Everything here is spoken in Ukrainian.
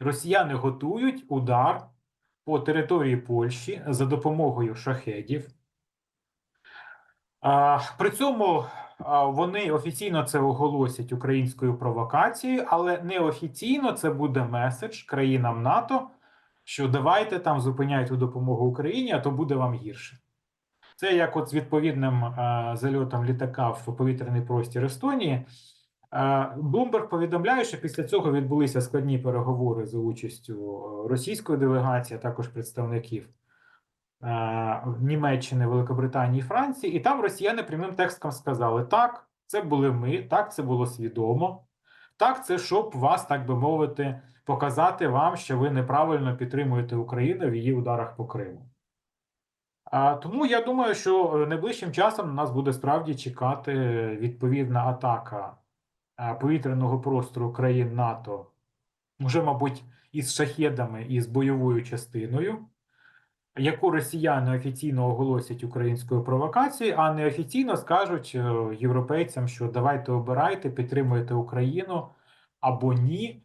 Росіяни готують удар по території Польщі за допомогою шахедів. При цьому вони офіційно це оголосять українською провокацією, але неофіційно це буде меседж країнам НАТО, що давайте там зупиняйте допомогу Україні, а то буде вам гірше. Це як от з відповідним зальотом літака в повітряний простір Естонії. Блумберг повідомляє, що після цього відбулися складні переговори за участю е, російської делегації, а також представників е, Німеччини, Великобританії і Франції, і там росіяни прямим текстом сказали: так, це були ми, так, це було свідомо, так, це щоб вас, так би мовити, показати вам, що ви неправильно підтримуєте Україну в її ударах по Криму. А, тому я думаю, що е, найближчим часом на нас буде справді чекати відповідна атака повітряного простору країн НАТО, вже, мабуть, із шахедами і з бойовою частиною, яку росіяни офіційно оголосять українською провокацією, а неофіційно скажуть е, європейцям, що давайте обирайте, підтримуйте Україну або ні.